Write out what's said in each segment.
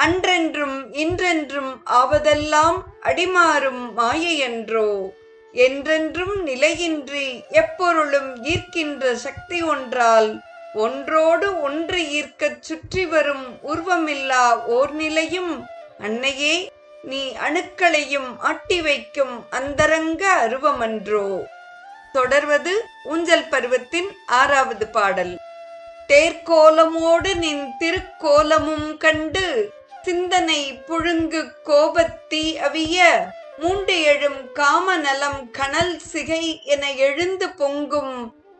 அன்றென்றும் இன்றென்றும் ஆவதெல்லாம் அடிமாறும் மாயையன்றோ? என்றென்றும் நிலையின்றி எப்பொருளும் ஈர்க்கின்ற சக்தி ஒன்றால் ஒன்றோடு ஒன்று ஈர்க்கச் சுற்றி வரும் உருவமில்லா ஓர் நிலையும் அன்னையே நீ அணுக்களையும் ஆட்டி வைக்கும் அந்தரங்க அருவமன்றோ? தொடர்வது ஊஞ்சல் பருவத்தின் ஆறாவது பாடல். தேர்க்கோலமோடு நின் திருக்கோலமும் கண்டு சிந்தனை புழுங்கு கோபத்தீ அவிய மூண்டு எழும் காமநலம் கனல் சிகை என எழுந்து பொங்கும்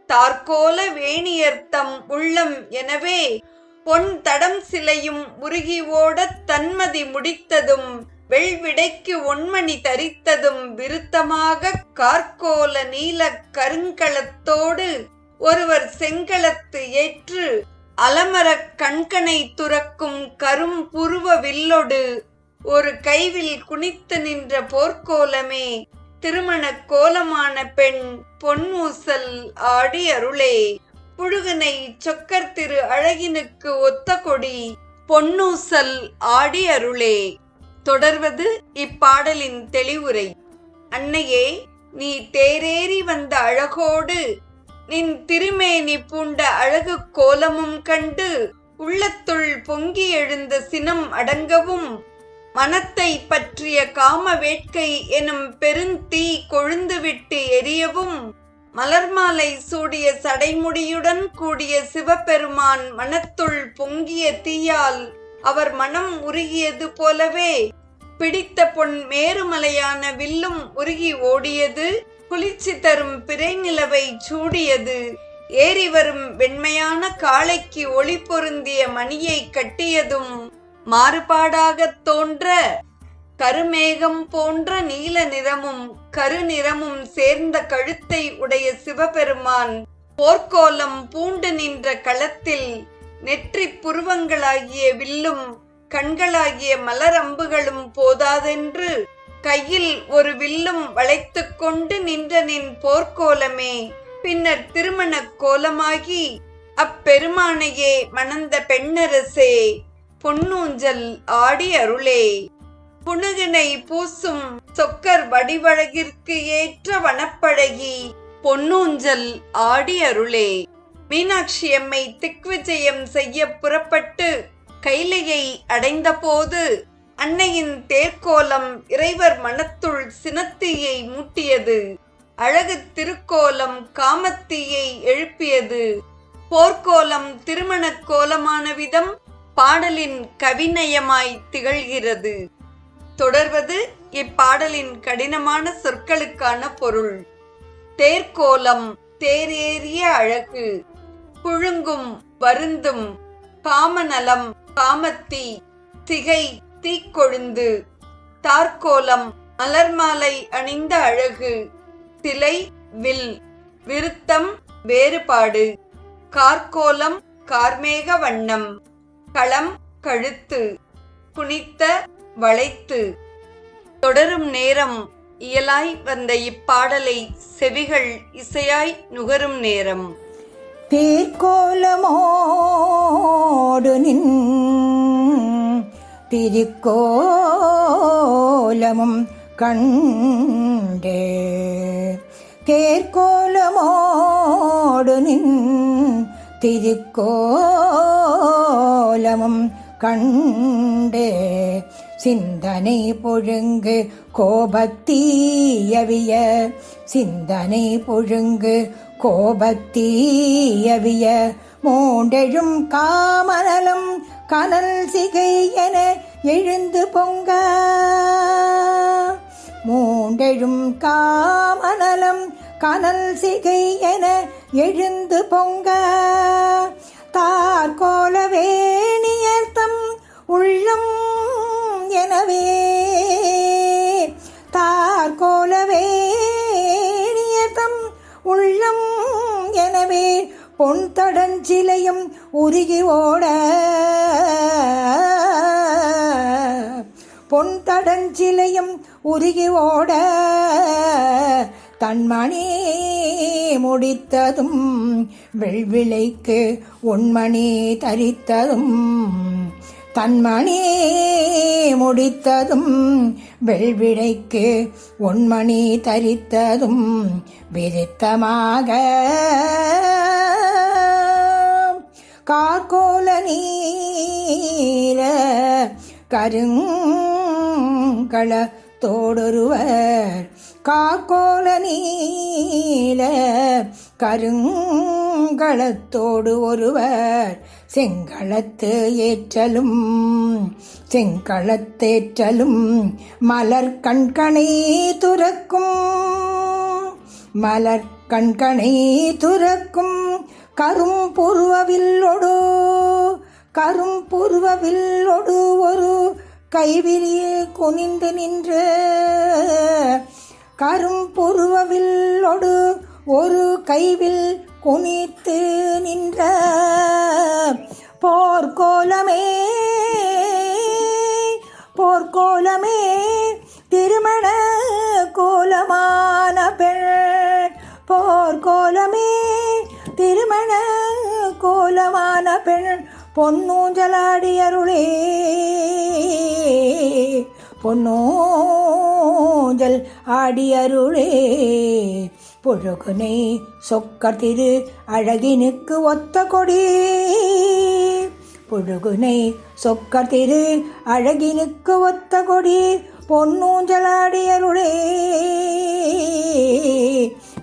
தார்கோல வேணியர்த்தம் உள்ளம் எனவே பொன் தடம் சிலையும் உருகி ஓடத் தன்மதி முடித்ததும் வெள்விடைக்கு ஒன்மணி தரித்ததும் விருத்தமாக கார்கோல நீல கருங்கலத்தோடு ஒருவர் செங்கலத்து ஏற்று அலமரக் கண்கனை துறக்கும் கரும் புருவ வில்லொடு ஒரு கைவில் குனித்து நின்ற போர்க்கோலமே திருமணக் கோலமான பெண் பொன்னூசல் ஆடி அருளே புழுகனை சொக்கர் திரு அழகினுக்கு ஒத்த கொடி பொன்னூசல் ஆடி அருளே தொடர்வது இப்பாடலின் தெளிவுரை. அன்னையே நீ தேரேறி வந்த அழகோடு நின் திருமேனி பூண்ட அழகு கோலமும் கண்டு உள்ளத்துள் பொங்கி எழுந்த சினம் அடங்கவும் மனத்தை பற்றிய காம வேட்கை எனும் பெருந்தீ கொழுந்துவிட்டு எரியவும் மலர்மாலை சூடிய சடைமுடியுடன் கூடிய சிவபெருமான் மனத்துள் பொங்கிய தீயால் அவர் மனம் உருகியது போலவே பிடித்த பொன் மேருமலையான வில்லும் உருகி ஓடியது. குளிர்ச்சி தரும் பிறை நிலவை சூடியது. ஏறி வரும் வெண்மையான காளைக்கு ஒளி பொருந்திய மணியை கட்டியதும் மாறுபாடாகத் தோன்ற கருமேகம் போன்ற நீல நிறமும் கருநிறமும் சேர்ந்த கழுத்தை உடைய சிவபெருமான் போர்க்கோலம் பூண்டு நின்ற களத்தில் நெற்றி புருவங்களாகிய வில்லும் கண்களாகிய மலரம்புகளும் போதாதென்று கையில் ஒரு வில்லும் வளைத்து கொண்டு நின்ற நின் போர்க்கோலமே. பின்னர் திருமணக் கோலமாகி அப்பெருமானையே மணந்த பெண்ணரசே பொன்னூஞ்சல் ஆடி அருளே. புனுகினை பூசும் சொக்கர் வடிவழகிற்கு ஏற்ற வனப்பழகி பொன்னூஞ்சல் ஆடி அருளே. மீனாட்சி அம்மை திக்விஜயம் செய்ய புறப்பட்டு கைலையை அடைந்தபோது அன்னையின் தேர்கோலம் இறைவர் மனத்துள் சினத்தீயை மூட்டியது. அழகு திருக்கோலம் காமத்தீயை எழுப்பியது. போர்க்கோலம் திருமணக் கோலமான விதம் பாடலின் கவிநயமாய் திகழ்கிறது. தொடர்வது இப்பாடலின் கடினமான சொற்களுக்கான பொருள். தேர்க்கோலம் தேரேறிய அழகு புழுங்கும் வருந்தும் காமநலம் காமத்தி திகை தீக்கொழுந்து தார்கோலம் மலர்மாலை அணிந்த அழகு சிலை வில் விருத்தம் வேறுபாடு கார்கோலம் கார்மேக வண்ணம் களம் கழுத்து குனித்த வளைத்து. தொடரும் நேரம் இயலாய் வந்த இப்பாடலை செவிகள் இசையாய் நுகரும் நேரம். தேர்கோலமோடு நின் திருக்கோலமும் கண்டே. தேர்கோலமோடு நின் திருக்கோலமும் கண்டே. சிந்தனை பொழுங்கு கோபத்தீயவிய சிந்தனை பொழுங்கு கோபத்தீயவிய மூண்டெழும் காமனலும் கனல் சிகை என எழுந்து பொங்க. மூண்டெழும் காமனலம் கனல் சிகை என எழுந்து பொங்க. தார்கோல வேணியர்த்தம் பொன் தடஞ்சிலையும் உருகி ஓட பொன் தடஞ்சிலையும் உருகி ஓட தன்மணி முடித்ததும் வெள்விளைக்கு உண்மணி தரித்ததும். தன்மணி முடித்ததும் வெள்விடைக்கு ஒன்மணி தரித்ததும் விதித்தமாக கார்கோல நீல கருங்கள தோடொருவர். காக்கோல நீல கருங்களத்தோடு ஒருவர். செங்களத்து ஏற்றலும் செங்களத்தேற்றலும் மலர் கண்கணை துறக்கும். மலர் கண்கணை துறக்கும் கரும் புருவவில்லொடு கரும் புருவவில்லொடு ஒரு கைவிரியே குனிந்து நின்று கரும்புருவவில்லொடு ஒரு கைவில் குனித்து நின்ற போர்க்கோலமே போர்க்கோலமே திருமண கோலமான பெண் போர்க்கோலமே திருமண கோலமான பெண் பொன்னூஞ்சலாடி அருளே. பொன்னூஞ்சல் ஆடி அருளே. புழுகுனை சொக்க திரு அழகினுக்கு ஒத்த கொடி. புழுகுனை சொக்க திரு அழகினுக்கு ஒத்த கொடி. பொன்னூஞ்சலாடி அருளே.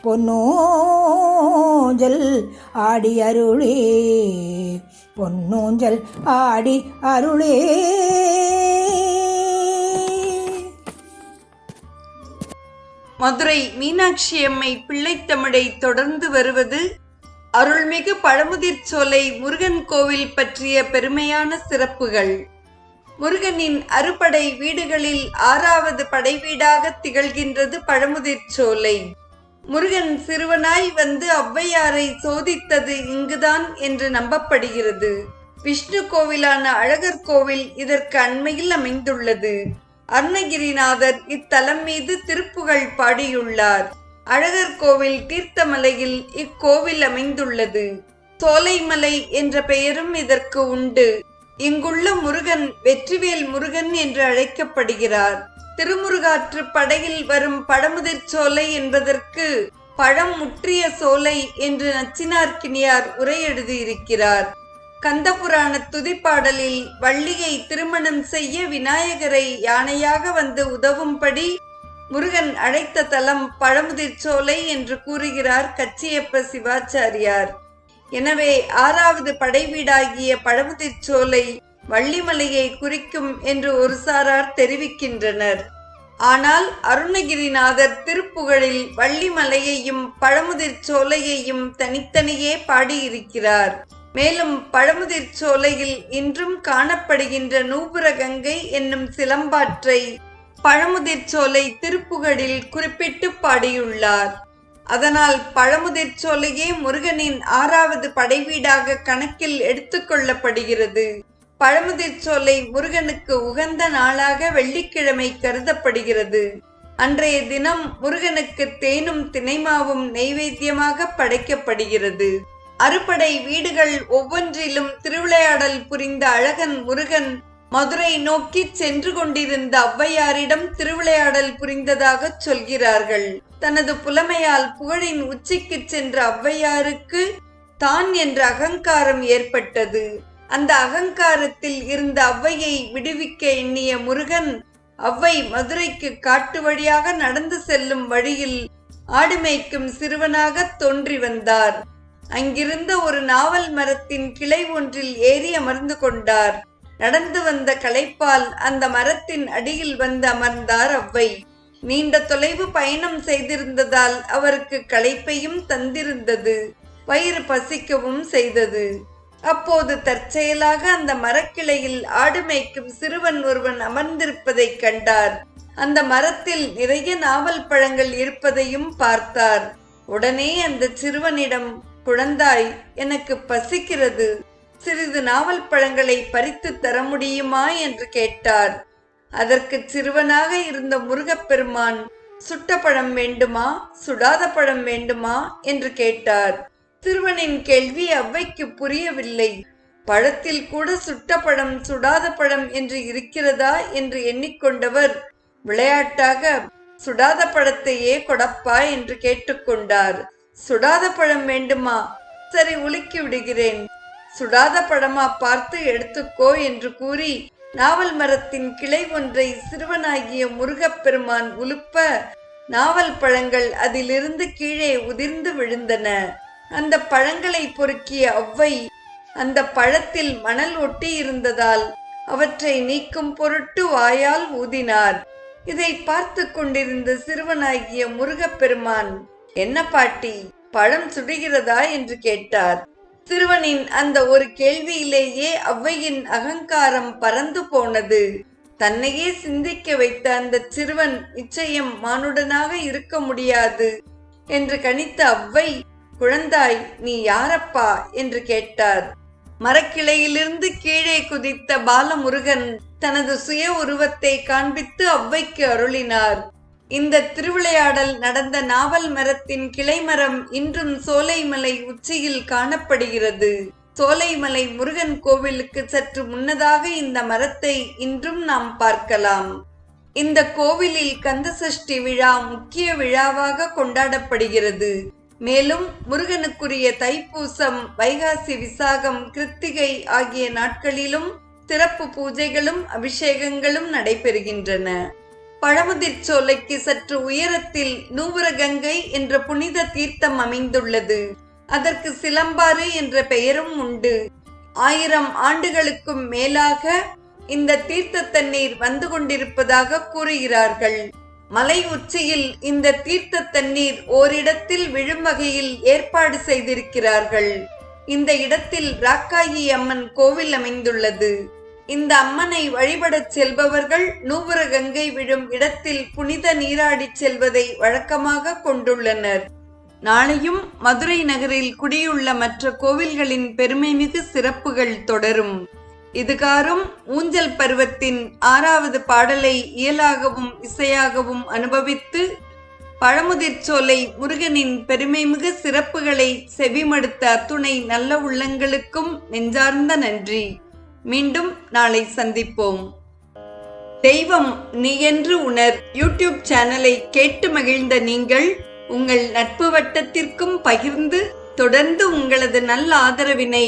பொன்னூஞ்சல் ஆடி அருளே. பொன்னூஞ்சல் ஆடி அருளே. மதுரை மீனாட்சி அம்மை பிள்ளைத்தமிழை தொடர்ந்து வருவது அருள்மிகு பழமுதிர் சோலை முருகன் கோவில் பற்றிய பெருமையான சிறப்புகள். முருகனின் அறுபடை வீடுகளில் ஆறாவது படை வீடாக திகழ்கின்றது பழமுதிர் சோலை. முருகன் சிறுவனாய் வந்து ஔவையாரை சோதித்தது இங்குதான் என்று நம்பப்படுகிறது. விஷ்ணு கோவிலான அழகர் கோவில் இதற்கு அண்மையில் அமைந்துள்ளது. அருணகிரிநாதர் இத்தலம் மீது திருப்புகழ் பாடியுள்ளார். அழகர் கோவில் தீர்த்தமலையில் இக்கோவில் அமைந்துள்ளது. சோலைமலை என்ற பெயரும் இதற்கு உண்டு. இங்குள்ள முருகன் வெற்றிவேல் முருகன் என்று அழைக்கப்படுகிறார். திருமுருகாற்று படையில் வரும் பழமுதிர் சோலை என்பதற்கு பழம் முற்றிய சோலை என்று நச்சினார்க்கினியார் உரை எழுதியிருக்கிறார் கந்தபுராண துதிப்பாடலில் வள்ளியை திருமணம் செய்ய விநாயகரை யானையாக வந்து உதவும்படி முருகன் அழைத்த தலம் பழமுதிர் சோலை என்று கூறுகிறார் கச்சியப்ப சிவாச்சாரியார். எனவே ஆறாவது படைவீடாகிய பழமுதிர் சோலை வள்ளிமலையை குறிக்கும் என்று ஒரு சாரார் தெரிவிக்கின்றனர். ஆனால் அருணகிரிநாதர் திருப்புகழில் வள்ளிமலையையும் பழமுதிர் சோலையையும் தனித்தனியே பாடியிருக்கிறார். மேலும் பழமுதிர் சோலையில் இன்றும் காணப்படுகின்ற நூபுரகங்கை என்னும் சிலம்பாற்றை பழமுதிர் சோலை திருப்புகழில் குறிப்பிட்டு பாடியுள்ளார். அதனால் பழமுதிர் சோலையே முருகனின் ஆறாவது படைவீடாக கணக்கில் எடுத்துக்கொள்ளப்படுகிறது பழமுதிர் சோலை முருகனுக்கு உகந்த நாளாக வெள்ளிக்கிழமை கருதப்படுகிறது. அன்றைய தினம் முருகனுக்கு தேனும் தினைமாவும் நெய்வேத்தியமாக படைக்கப்படுகிறது. அறுபடை வீடுகள் ஒவ்வொன்றிலும் திருவிளையாடல் புரிந்த அழகன் முருகன் மதுரை நோக்கி சென்று கொண்டிருந்த ஔவையாரிடம் திருவிளையாடல் புரிந்ததாக சொல்கிறார்கள். தனது புலமையால் புகழின் உச்சிக்கு சென்ற ஔவையாருக்கு தான் என்ற அகங்காரம் ஏற்பட்டது. அந்த அகங்காரத்தில் இருந்த அவ்வையை விடுவிக்க எண்ணிய முருகன் அவ்வை மதுரைக்கு காட்டு வழியாக நடந்து செல்லும் வழியில் ஆடு மேய்க்கும் சிறுவனாக தோன்றி வந்தார். அங்கிருந்த ஒரு நாவல் மரத்தின் கிளை ஒன்றில் ஏறி அமர்ந்து கொண்டார். நடந்து வந்த களைப்பால் அந்த மரத்தின் அடியில் வந்து அமர்ந்தார் அவ்வை. நீண்ட தொலைவு பயணம் செய்திருந்ததால் அவருக்கு களைப்பையும் தந்திருந்தது. வயிறு பசிக்கவும் செய்தது. அப்போது தற்செயலாக அந்த மரக்கிளையில் ஆடு மேய்க்கும் சிறுவன் ஒருவன் அமர்ந்திருப்பதைக் கண்டார். அந்த மரத்தில் நிறைய நாவல் பழங்கள் இருப்பதையும் பார்த்தார். உடனே அந்த சிறுவனிடம் குழந்தாய் எனக்கு பசிக்கிறது. சிறிது நாவல் பழங்களை பறித்து தர முடியுமா? என்று கேட்டார். அதற்கு சிறுவனாக இருந்த முருகப்பெருமான் சுட்ட பழம் வேண்டுமா? சுடாத பழம் வேண்டுமா? என்று கேட்டார். சிறுவனின் கேள்வி அவ்வைக்கு புரியவில்லை. பழத்தில் கூட சுட்ட பழம் சுடாத பழம் என்று இருக்கிறதா என்று எண்ணிக்கொண்டவர் விளையாட்டாக சுடாத பழத்தையே கொடப்பா என்று கேட்டுக்கொண்டார் சுடாத பழம் வேண்டுமா? சரி உலுக்கி விடுகிறேன். சுடாத பழமா பார்த்து எடுத்துக்கோ என்று கூறி நாவல் மரத்தின் கிளை ஒன்றை சிறுவனாகிய முருகப்பெருமான் உலுப்ப நாவல் பழங்கள் அதிலிருந்து கீழே உதிர்ந்து விழுந்தன. அந்த பழங்களை பொறுக்கிய அவ்வை அந்த பழத்தில் மணல் ஒட்டி இருந்ததால் அவற்றை நீக்கும் பொருட்டு வாயால் ஊதினார். இதை பார்த்து கொண்டிருந்த சிறுவனாகிய முருகப்பெருமான் என்ன பாட்டி பழம் சுடுகிறதா? என்று கேட்டார். சிறுவனின் அந்த ஒரு கேள்வியிலேயே அவ்வையின் அகங்காரம் பறந்து போனது. தன்னையே சிந்திக்க வைத்த அந்த சிறுவன் நிச்சயம் மானுடனாக இருக்க முடியாது என்று கணித்த அவ்வை குழந்தாய் நீ யாரப்பா? என்று கேட்டார். மரக்கிளையிலிருந்து கீழே குதித்த பாலமுருகன் தனது சுய உருவத்தை காண்பித்து அவ்வைக்கு அருளினார். இந்த திருவிளையாடல் நடந்த நாவல் மரத்தின் கிளைமரம் இன்றும் சோலைமலை உச்சியில் காணப்படுகிறது. சோலைமலை முருகன் கோவிலுக்கு சற்று முன்னதாக இந்த மரத்தை இன்றும் நாம் பார்க்கலாம். இந்த கோவிலில் கந்தசஷ்டி விழா முக்கிய விழாவாக கொண்டாடப்படுகிறது. மேலும் முருகனுக்குரிய தைப்பூசம் வைகாசி விசாகம் கிருத்திகை ஆகிய நாட்களிலும் சிறப்பு பூஜைகளும் அபிஷேகங்களும் நடைபெறுகின்றன. பழமுதிர் சோலைக்கு சற்று உயரத்தில் நூவரகங்கை என்ற புனித தீர்த்தம் அமைந்துள்ளது. அதற்கு சிலம்பாறு என்ற பெயரும் உண்டு. ஆயிரம் ஆண்டுகளுக்கும் மேலாக இந்த தீர்த்த தண்ணீர் வந்து கொண்டிருப்பதாக கூறுகிறார்கள். மலை உச்சியில் இந்த தீர்த்த தண்ணீர் ஓரிடத்தில் விழும் வகையில் ஏற்பாடு செய்திருக்கிறார்கள். இந்த இடத்தில் ராக்காயி அம்மன் கோவில் அமைந்துள்ளது. இந்த அம்மனை வழிபடச் செல்பவர்கள் நூபுர கங்கை விழும் இடத்தில் புனித நீராடிச் செல்வதை வழக்கமாக கொண்டுள்ளனர். நாளையும் மதுரை நகரில் குடியுள்ள மற்ற கோவில்களின் பெருமைமிகு சிறப்புகள் தொடரும். இதுகாரும் ஊஞ்சல் பருவத்தின் ஆறாவது பாடலை இயலாகவும் இசையாகவும் அனுபவித்து பழமுதிர்ச்சோலை முருகனின் பெருமைமிகு சிறப்புகளை செவிமடுத்த அத்துணை நல்ல உள்ளங்களுக்கும் நெஞ்சார்ந்த நன்றி. மீண்டும் நாளை சந்திப்போம். தெய்வம் நீ என்று உணர் யூடியூப் சேனலை கேட்டு மகிழ்ந்த நீங்கள் உங்கள் நட்பு வட்டத்திற்கும் பகிர்ந்து தொடர்ந்து உங்களது நல்ல ஆதரவினை